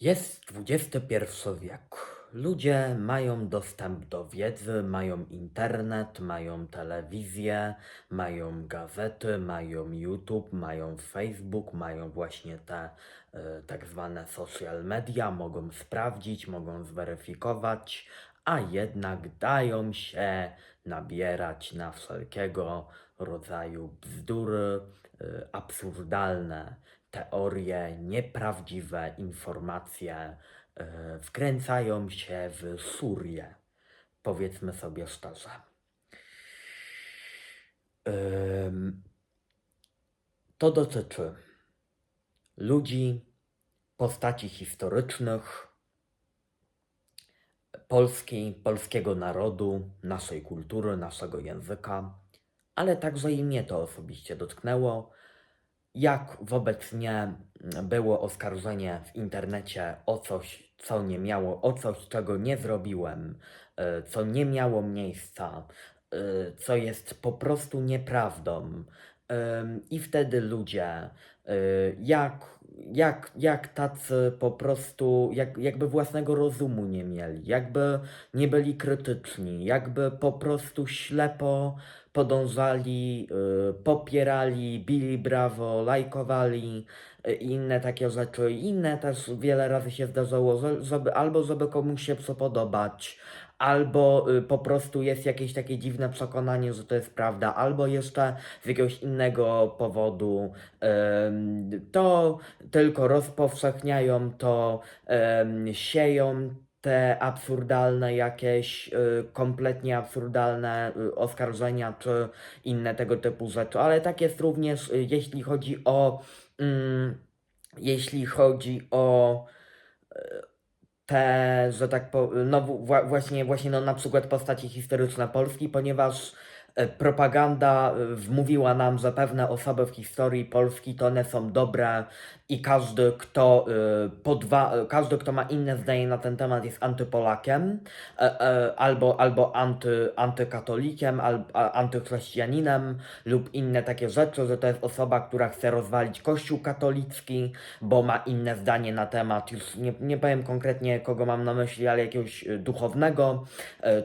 Jest XXI wiek. Ludzie mają dostęp do wiedzy, mają internet, mają telewizję, mają gazety, mają YouTube, mają Facebook, mają właśnie te e, tak zwane social media, mogą sprawdzić, mogą zweryfikować, a jednak dają się nabierać na wszelkiego rodzaju bzdury, e, absurdalne teorie, nieprawdziwe informacje e, wkręcają się w Surię. Powiedzmy sobie szczerze. To dotyczy ludzi, postaci historycznych, Polski, polskiego narodu, naszej kultury, naszego języka, ale także i mnie to osobiście dotknęło. Jak wobec mnie było oskarżenie w internecie o coś, co nie miało, o coś, czego nie zrobiłem, e, co nie miało miejsca, e, co jest po prostu nieprawdą. I wtedy ludzie, e, jak, jak, jak tacy po prostu, jak, jakby własnego rozumu nie mieli, jakby nie byli krytyczni, jakby po prostu ślepo podążali, y, popierali, bili brawo, lajkowali y, i inne takie rzeczy. Inne też wiele razy się zdarzało, że- żeby albo żeby komuś się co podobać, albo y, po prostu jest jakieś takie dziwne przekonanie, że to jest prawda, albo jeszcze z jakiegoś innego powodu to tylko rozpowszechniają, to sieją te absurdalne jakieś, y, kompletnie absurdalne y, oskarżenia czy inne tego typu rzeczy, ale tak jest również, jeśli chodzi o, mm, jeśli chodzi o te, że tak powiem, no właśnie, właśnie no na przykład postaci historyczne Polski, ponieważ propaganda e, wmówiła nam, że pewne osoby w historii Polski to one są dobre i każdy, kto, e, podwa, e, każdy, kto ma inne zdanie na ten temat jest antypolakiem, e, e, albo, albo anty, antykatolikiem, al, antychrześcijaninem lub inne takie rzeczy, że to jest osoba, która chce rozwalić Kościół katolicki, bo ma inne zdanie na temat, już nie, nie powiem konkretnie kogo mam na myśli, ale jakiegoś duchownego,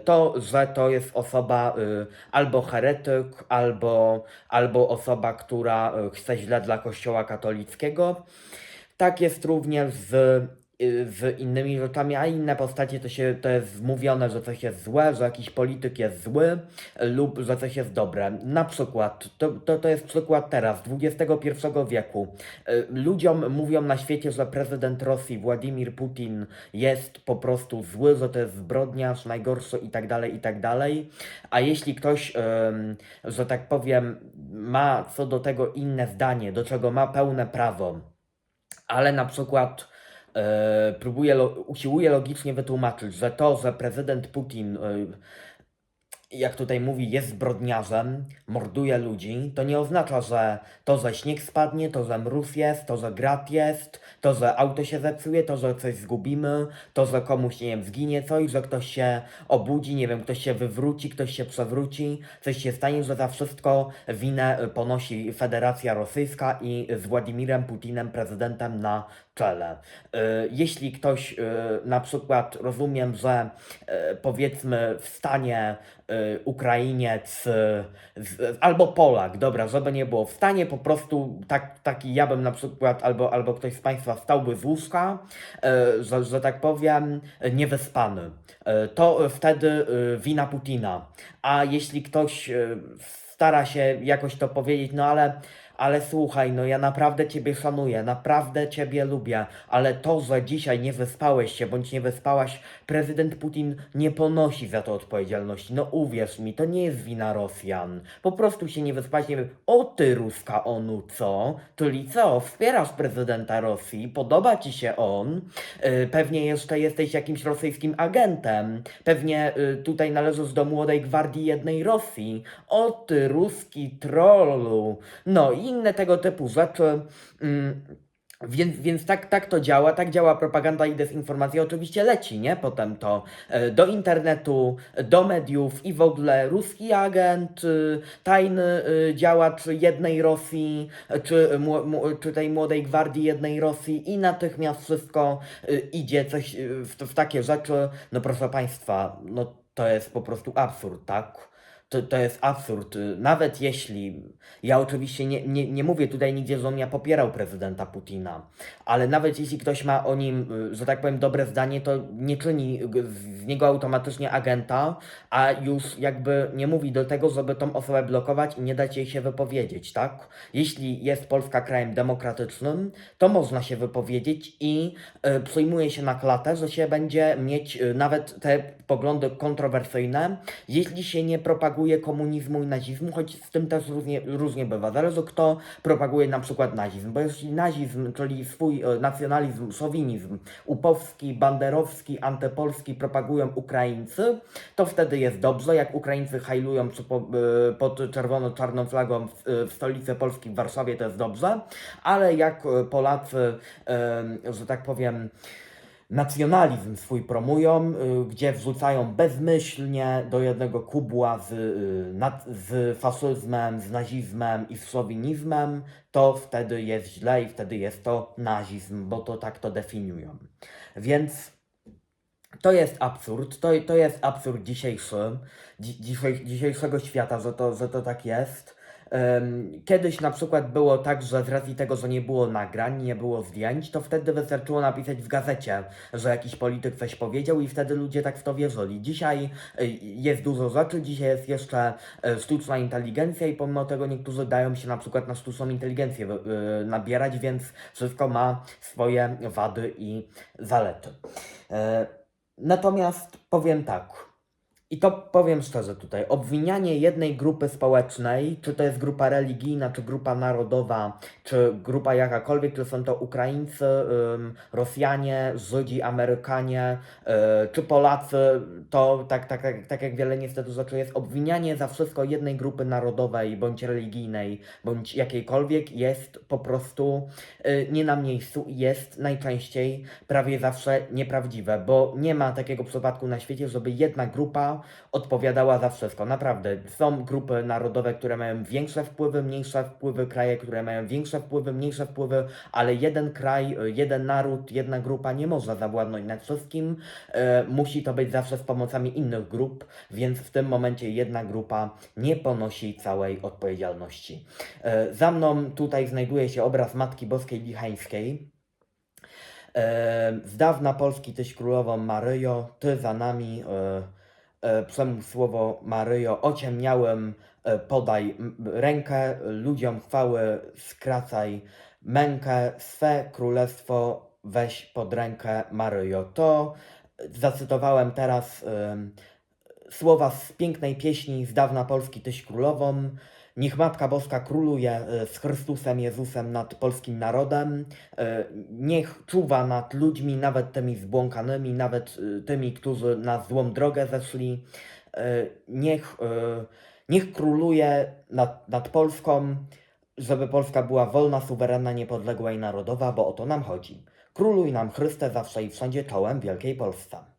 to, że to jest osoba y, albo heretyk, albo, albo osoba, która y, chce źle dla Kościoła katolickiego. Tak jest również z, y, z innymi rzeczami, a inne postacie to, się, to jest mówione, że coś jest złe, że jakiś polityk jest zły y, lub że coś jest dobre. Na przykład, to, to, to jest przykład teraz, XXI wieku. Y, Ludziom mówią na świecie, że prezydent Rosji Władimir Putin jest po prostu zły, że to jest zbrodniarz, najgorszy i tak dalej, i tak dalej. A jeśli ktoś, że tak powiem, ma co do tego inne zdanie, do czego ma pełne prawo, ale na przykład próbuje, lo, usiłuje logicznie wytłumaczyć, że to, że prezydent Putin, e, jak tutaj mówi, jest zbrodniarzem, morduje ludzi, to nie oznacza, że to, że śnieg spadnie, to, że mróz jest, to, że grat jest, to, że auto się zepsuje, to, że coś zgubimy, to, że komuś, nie wiem, zginie coś, że ktoś się obudzi, nie wiem, ktoś się wywróci, ktoś się przewróci, coś się stanie, że za wszystko winę ponosi Federacja Rosyjska i z Władimirem Putinem, prezydentem na czele. Y, Jeśli ktoś y, na przykład, rozumiem, że y, powiedzmy w stanie Ukrainiec z, albo Polak, dobra, żeby nie było, w stanie po prostu tak, taki ja bym na przykład, albo, albo ktoś z Państwa wstałby z łóżka, y, że, że tak powiem, niewyspany, y, to wtedy wina Putina. A jeśli ktoś stara się jakoś to powiedzieć, no ale, ale słuchaj, no ja naprawdę Ciebie szanuję, naprawdę Ciebie lubię, ale to, że dzisiaj nie wyspałeś się, bądź nie wyspałaś, prezydent Putin nie ponosi za to odpowiedzialności. No uwierz mi, to nie jest wina Rosjan. Po prostu się nie wyspałeś, nie wiem, o ty ruska onu, co? Czyli co, wspierasz prezydenta Rosji, podoba Ci się on, yy, pewnie jeszcze jesteś jakimś rosyjskim agentem, pewnie yy, tutaj należysz do młodej gwardii jednej Rosji. O ty ruski trollu. No i inne tego typu rzeczy. Mm, Więc, więc tak, tak to działa, tak działa propaganda i dezinformacja. Oczywiście leci, nie? Potem to e, do internetu, do mediów i w ogóle ruski agent, y, tajny y, działacz jednej Rosji, e, czy, czy tej młodej gwardii jednej Rosji i natychmiast wszystko y, idzie coś w, w takie rzeczy. No proszę Państwa, no to jest po prostu absurd, tak? To, to jest absurd. Nawet jeśli, ja oczywiście nie, nie, nie mówię tutaj nigdzie, że on ja popierał prezydenta Putina, ale nawet jeśli ktoś ma o nim, y, że tak powiem, dobre zdanie, to nie czyni z niego automatycznie agenta, a już jakby nie mówi do tego, żeby tą osobę blokować i nie dać jej się wypowiedzieć, tak? Jeśli jest Polska krajem demokratycznym, to można się wypowiedzieć i y, przyjmuje się na klatę, że się będzie mieć y, nawet te poglądy kontrowersyjne, jeśli się nie propaguje komunizmu i nazizmu, choć z tym też różnie, różnie bywa. Zależy kto propaguje na przykład nazizm, bo jeśli nazizm, czyli swój e, nacjonalizm, szowinizm, upowski, banderowski, antypolski propagują Ukraińcy, to wtedy jest dobrze, jak Ukraińcy hajlują e, pod czerwono-czarną flagą w, e, w stolicy Polski w Warszawie, to jest dobrze, ale jak Polacy, że tak powiem, nacjonalizm swój promują, y, gdzie wrzucają bezmyślnie do jednego kubła z, y, z faszyzmem, z nazizmem i z szowinizmem, to wtedy jest źle i wtedy jest to nazizm, bo to tak to definiują. Więc to jest absurd, to, to jest absurd dzisiejszy, dzi, dzisiej, dzisiejszego świata, że to, że to tak jest. Kiedyś na przykład było tak, że z racji tego, że nie było nagrań, nie było zdjęć, to wtedy wystarczyło napisać w gazecie, że jakiś polityk coś powiedział i wtedy ludzie tak w to wierzyli. Dzisiaj y, jest dużo rzeczy, dzisiaj jest jeszcze y, sztuczna inteligencja i pomimo tego niektórzy dają się na przykład na sztuczną inteligencję y, nabierać, więc wszystko ma swoje wady i zalety. E, Natomiast powiem tak, i to powiem szczerze tutaj, obwinianie jednej grupy społecznej, czy to jest grupa religijna, czy grupa narodowa, czy grupa jakakolwiek, czy są to Ukraińcy, Rosjanie, Żydzi, Amerykanie, y, czy Polacy, to tak, tak, tak, tak jak wiele niestety rzeczy jest, obwinianie za wszystko jednej grupy narodowej, bądź religijnej, bądź jakiejkolwiek jest po prostu y, nie na miejscu i jest najczęściej prawie zawsze nieprawdziwe, bo nie ma takiego przypadku na świecie, żeby jedna grupa odpowiadała za wszystko. Naprawdę, są grupy narodowe, które mają większe wpływy, mniejsze wpływy, kraje, które mają większe wpływy, mniejsze wpływy, ale jeden kraj, jeden naród, jedna grupa nie może zawładnąć nad wszystkim. E, musi to być zawsze z pomocami innych grup, więc w tym momencie jedna grupa nie ponosi całej odpowiedzialności. E, za mną tutaj znajduje się obraz Matki Boskiej Lichańskiej. E, Z dawna Polski tyś królową Maryjo, ty za nami, e, przemów słowo Maryjo, ociemniałem, e, podaj rękę, ludziom chwały skracaj mękę, swe królestwo weź pod rękę Maryjo. To zacytowałem teraz em, słowa z pięknej pieśni z dawna Polski tyś królową. Niech Matka Boska króluje e, z Chrystusem Jezusem nad polskim narodem. E, Niech czuwa nad ludźmi, nawet tymi zbłąkanymi, nawet e, tymi, którzy na złą drogę zeszli. Niech, niech króluje nad, nad Polską, żeby Polska była wolna, suwerenna, niepodległa i narodowa, bo o to nam chodzi. Króluj nam Chryste zawsze i wszędzie czołem Wielkiej Polsce.